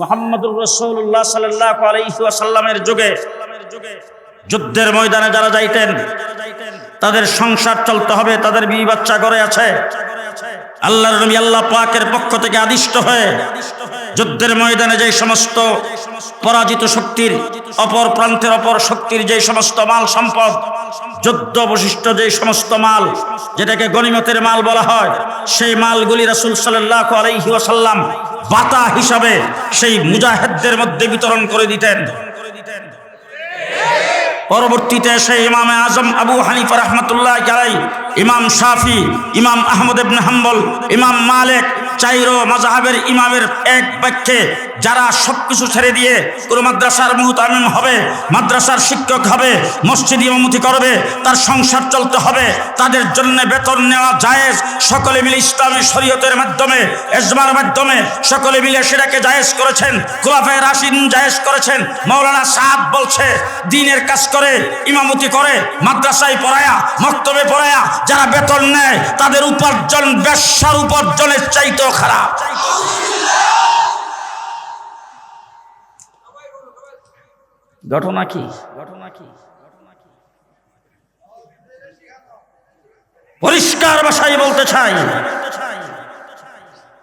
মোহাম্মদুর রসৌল্লাহ সাল্লাহ আলাইসাল্লামের যুগে যুদ্ধের ময়দানে যারা যাইতেন, তাদের সংসার চলতে হবে, তাদের বিবি বাচ্চা করে আছে। আল্লাহর নবী আল্লাহ পাকের পক্ষ থেকে আদিষ্ট হয়ে যুদ্ধের ময়দানে যে সমস্ত পরাজিত শক্তির, অপর প্রান্তের অপর শক্তির যে সমস্ত মাল সম্পদ, যুদ্ধ অবশিষ্ট যে সমস্ত মাল, যেটাকে গণিমতের মাল বলা হয়, সেই মালগুলি রাসুল সাল্লাহ আলাইহি ওয়াসাল্লাম বাতা হিসাবে সেই মুজাহেদদের মধ্যে বিতরণ করে দিতেন। পরবর্তীতে সেই ইমামে আজম আবু হানিফা রহমতুল্লাহ ইমাম শাফি, ইমাম আহমদ ইবনে হাম্বল, ইমাম মালিক চাইরো মাজাহাবের ইমামের এক বাক্যে যারা সবকিছু ছেড়ে দিয়ে কোনো মাদ্রাসার মুহতামিম হবে, মাদ্রাসার শিক্ষক হবে, মসজিদ ইমামতি করবে, তার সংসার চলতে হবে, তাদের জন্য বেতন নেওয়া জায়েজ, সকলে মিলে ইসলামী শরীয়তের মাধ্যমে, এজমার মাধ্যমে সকলে মিলে সেটাকে জায়েজ করেছেন, খুলাফায় রাশিন জায়েজ করেছেন মৌলানা সাহাব বলছে, দিনের কাজ করে, ইমামতি করে, মাদ্রাসায় পড়ায়া, মক্তবে পড়ায়া, যারা বেতন নেয়, তাদের উপার্জন, ব্যবসার উপার্জনের চাইতেও খারাপ। ঘটনা কি? ঘটনা কি? পরিষ্কার ভাষায় বলতে চাই।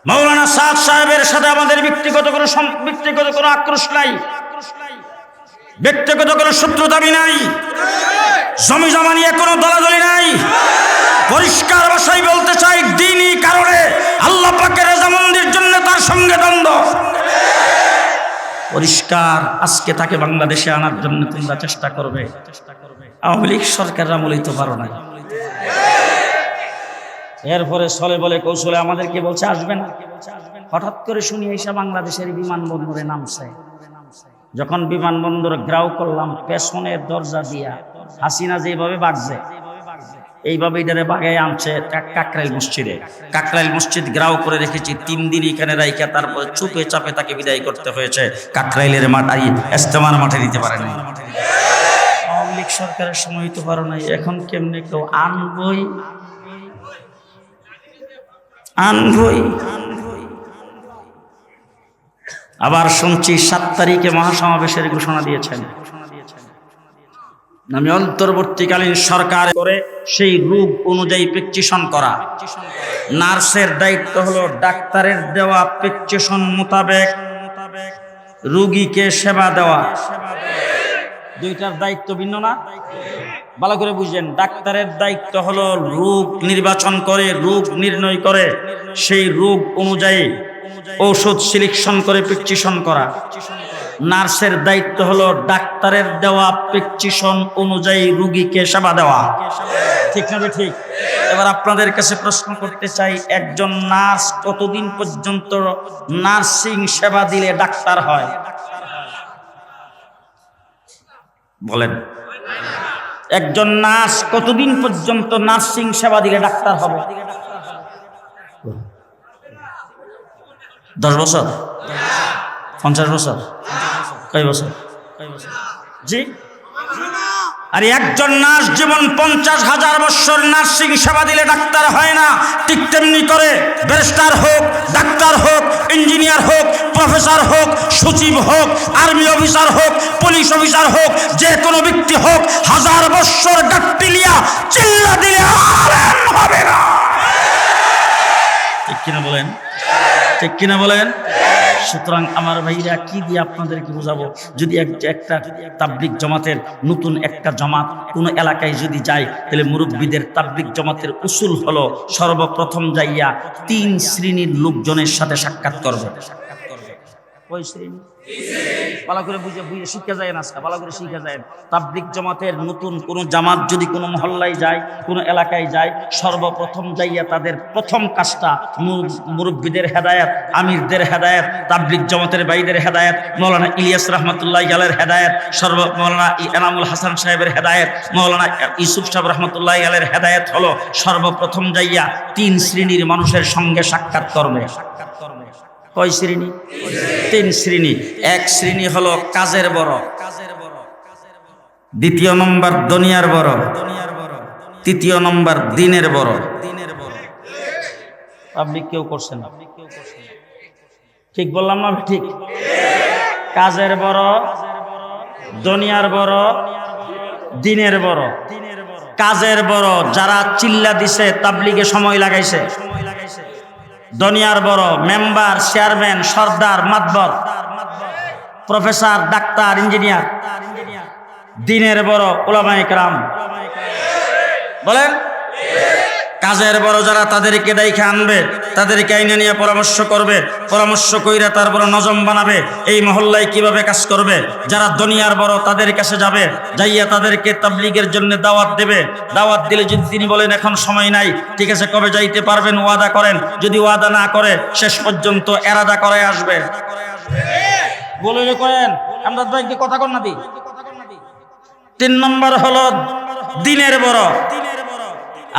মৌলানা সাদ সাহেবের সাথে আমাদের ব্যক্তিগত কোনো ব্যক্তিগত কোনো আক্রোশ নাই। ব্যক্তিগত কোনো শত্রু দাবি নাই। জমি জমা নিয়ে কোনো দলাদলি নাই। পরিষ্কার ভাষায় বলতে চাই আল্লাহ পাকের রেজামন্দির জন্য তার সঙ্গে দ্বন্দ্ব। পরিষ্কার, আজকে তাকে বাংলাদেশে আনার জন্য তোমরা চেষ্টা করবে। আওয়ামী লীগ সরকার আমলেই তো পারো না এরপরে চলে বলে কৌশলে আমাদেরকে বলছে, আসবে না। হঠাৎ করে শুনি এসে বাংলাদেশের বিমানবন্দরে নামছে। যখন বিমানবন্দর গ্রাউ করলাম, পেছনের দরজা দিয়া হাসিনা যেভাবে বাগছে এইভাবে এটারে বাগায় আনছে কাকরাইল মসজিদে। কাকরাইল মসজিদ গ্রাউ করে রেখেছি, তিন দিন এখানে রাইখা, তারপরে চুপে চাপে তাকে বিদায় করতে হয়েছে। কাকরাইলের মাঠ, আর এস্তেমার মাঠে দিতে পারেনি। আওয়ামী লীগ সরকারের সময় তো পারো নাই, এখন কেমনে কেউ আনবই? আনবই। আবার শুনছি সাত তারিখে মহাসমাবেশের ঘোষণা দিয়েছেন। আমি অন্তর্বর্তীকালীন সরকার করে সেই রোগ অনুযায়ী প্রেকচিশন করা। নার্সের দায়িত্ব হলো ডাক্তারের দেওয়া প্রেকচিশন মোতাবেক রুগীকে সেবা দেওয়া। দুইটার দায়িত্ব ভিন্ন না? ভালো করে বুঝলেন, ডাক্তারের দায়িত্ব হলো রোগ নির্বাচন করে, রোগ নির্ণয় করে, সেই রোগ অনুযায়ী ঔষধ সিলেকশন করে প্রেকচিশন করা। নার্সের দায়িত্ব হলো ডাক্তারের দেওয়া প্রেকচিশন অনুযায়ী রুগীকে সেবা দেওয়া। ঠিক না ঠিক এবার আপনাদের কাছে প্রশ্ন করতে চাই, একজন নার্স কতদিন পর্যন্ত নার্সিং সেবা দিলে ডাক্তার হয়? বলেন। একজন নার্স কতদিন পর্যন্ত নার্সিং সেবা দিলে ডাক্তার হবে? দশ বছর? পঞ্চাশ বছর? কয় বছর? জি? আর একজন নার্স জীবন পঞ্চাশ হাজার বছর নার্সিং সেবা দিলে ডাক্তার হয় না। ঠিক তেমনি করে ব্যারিস্টার হোক, ডাক্তার হোক, ইঞ্জিনিয়ার হোক, প্রফেসর হোক, সচিব হোক, আর্মি অফিসার হোক, পুলিশ অফিসার হোক, যে কোনো ব্যক্তি হোক, হাজার বছর ডাক্তিলিয়া চিল্লা দিলে হবে না। ঠিক কিনা বলেন? ঠিক কিনা বলেন? সুতরাং আমার ভাইরা, কি দিয়ে আপনাদেরকে বোঝাবো? যদি এক- একটা তাবলিক জমাতের নতুন একটা জমাত কোনো এলাকায় যদি যায়, তাহলে মুরব্বীদের তাবলিক জমাতের উসুল হলো সর্বপ্রথম যাইয়া তিন শ্রেণির লোকজনের সাথে সাক্ষাৎ করবে। কয় শ্রেণি? ভালো করে বুঝে বুঝে শিখে যায় আজকে ভালো করে শিখে যায়। তাবলিক জামাতের নতুন কোন জামাত যদি কোনো মহল্লায় যায়, কোনো এলাকায় যায়, সর্বপ্রথম যাইয়া তাদের প্রথম কাজটা মুরব্বীদের হেদায়েত, আমিরদের হেদায়েত, তাবলিক জামাতের বাইদের হেদায়েত, মৌলানা ইলিয়াস রহমতুল্লাহ আলের হেদায়েত, সর্ব মৌলানা এনামুল হাসান সাহেবের হেদায়েত, মৌলানা ইউসুফ সাহেব রহমতুল্লাহ আলের হেদায়েত হলো সর্বপ্রথম যাইয়া তিন শ্রেণির মানুষের সঙ্গে সাক্ষাৎ করবে সাক্ষাৎ করবে। কয় শ্রেণি? তিন শ্রেণি। এক শ্রেণি হলো কাজের বড়। দ্বিতীয় নম্বর দুনিয়ার বড়। তৃতীয় নম্বর দিনের বড়। আপনি কেউ করছেন ঠিক বললাম না ঠিক? কাজের বড়, দুনিয়ার বড়, দিনের বড়। কাজের বড়, যারা চিল্লা দিছে, তাবলিগে সময় লাগাইছে। দুনিয়ার বড় মেম্বার চেয়ারম্যান সর্দার মাতবর প্রফেসর ডাক্তার ইঞ্জিনিয়ার দিনের বড় ওলামাইকরাম বলেন? কাজের বড় যারা তাদেরকে দায়িকে আনবে, তাদেরকে আইনে নিয়ে পরামর্শ করবে, পরামর্শ কইরা তারপর নজম বানাবে, এই মহল্লায় কীভাবে কাজ করবে? যারা দুনিয়ার বড় তাদের কাছে যাবে, যাইয়া তাদেরকে তাবলিগের জন্য দাওয়াত দেবে। দাওয়াত দিলে যদি তিনি বলেন, এখন সময় নাই, ঠিক আছে, কবে যাইতে পারবেন, ওয়াদা করেন। যদি ওয়াদা না করে, শেষ পর্যন্ত এরাদা করে আসবে। কথা না তিন নম্বর হলো দিনের বড়।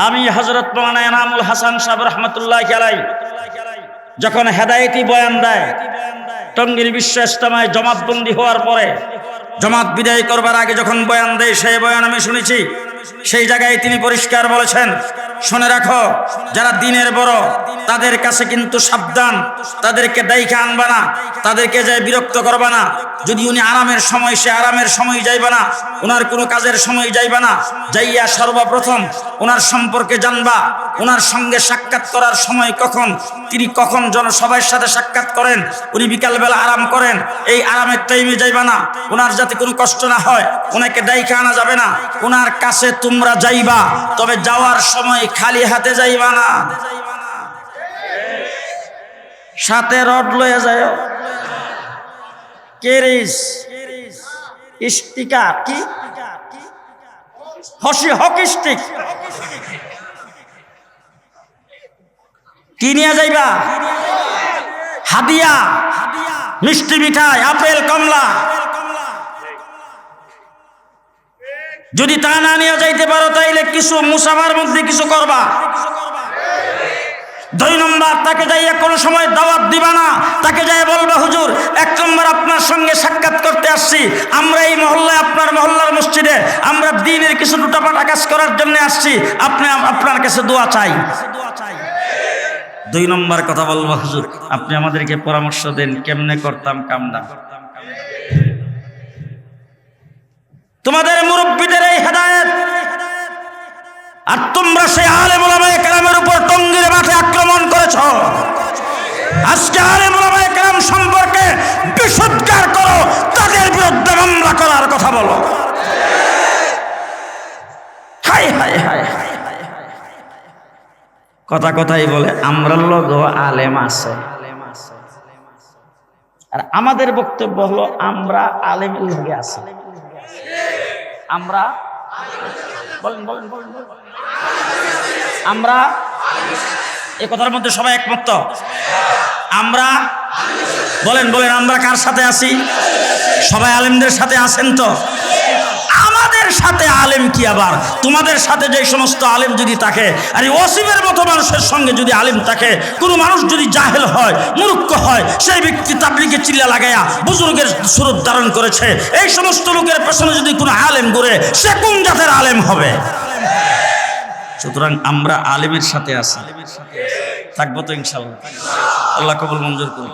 আমি হজরত মৌলানা এনামুল হাসান সাহেব রহমতুল্লাহ খেলাই যখন হেদায়তি বয়ান দেয়, টঙ্গির বিশ্ব ইস্তেমায় জমাতবন্দি হওয়ার পরে, জমাত বিদায় করবার আগে যখন বয়ান দেয়, সেই বয়ান আমি শুনেছি। সেই জায়গায় তিনি পরিষ্কার বলেছেন শুনে রাখো, যারা দিনের বড়, তাদের কাছে কিন্তু সাবধান, তাদেরকে দায়িকা আনবা না, তাদেরকে যায় বিরক্ত করবা না, যদি উনি আরামের সময়, সে আরামের সময় যাইবা না ওনার কোনো কাজের সময় যাইবা না, যাইয়া সর্বপ্রথম ওনার সম্পর্কে জানবা ওনার সঙ্গে সাক্ষাৎ করার সময় কখন, তিনি কখন জনসভার সাথে সাক্ষাৎ করেন, উনি বিকালবেলা আরাম করেন, এই আরামের টাইমে যাইবা না, ওনার যাতে কোনো কষ্ট না হয়, ওনাকে দায়িকা আনা যাবে না, ওনার কাছে তোমরা যাইবা, তবে যাওয়ার সময় খালি হাতে যাইবা না। সাথে রড লয়ে যায় কেরিস, স্টিকার কি? হসি হকি স্টিক। কি নিয়ে যাইবা? হাদিয়া, মিষ্টি মিঠাই, আপেল, কমলা। যদি তা না নিয়ে যাইতে পারো, তাইলে কিছু মুসাফার মধ্যে কিছু করবা। দুই নম্বর, তাকে যাইয়া কোনো সময় দাওয়াত দিবা না। তাকে যাই বলবে, হুজুর, এক নম্বর আপনার সঙ্গে সাক্ষাৎ করতে আসছি। আমরা এই মহল্লায়, আপনার মহল্লার মসজিদে, আমরা দিনের কিছু টুটাপাটা কাজ করার জন্য আসছি। আপনি আপনার কাছে দোয়া চাই দোয়া চাই। দুই নম্বর কথা বলব, হুজুর। আপনি আমাদেরকে পরামর্শ দেন, কেমনে করতাম কামনা তোমাদের মুরব্বীদের এই হেদায়ত, আর তোমরা সে আলে মোলামায় কথা কথাই বলে আমরা লোক আলেম আছে। আর আমাদের বক্তব্য হলো, আমরা আলেমের লগে আছি। আমরা বলেন বলেন বলেন। আমরা এ কথার মধ্যে সবাই একমত। আমরা বলেন বলেন, আমরা কার সাথে আছি? সবাই আলেমদের সাথে আছেন তো? আমাদের সাথে আলেম কি আবার? তোমাদের সাথে যে সমস্ত আলেম যদি থাকে, আর এই অসীমের মতো মানুষের সঙ্গে যদি আলেম থাকে, কোনো মানুষ যদি জাহেল হয়, মূর্খ হয়, সেই ব্যক্তি তাবলিকে চিল্লা লাগাইয়া বুজুর্গের সুরত ধারণ করেছে। এই সমস্ত লোকের পেছনে যদি কোনো আলেম ঘুরে, সে কোন জাতের আলেম হবে? সুতরাং আমরা আলেমের সাথে আছি। থাকব তো ইনশাল্লাহ আল্লাহ কবুল মঞ্জুর করুন।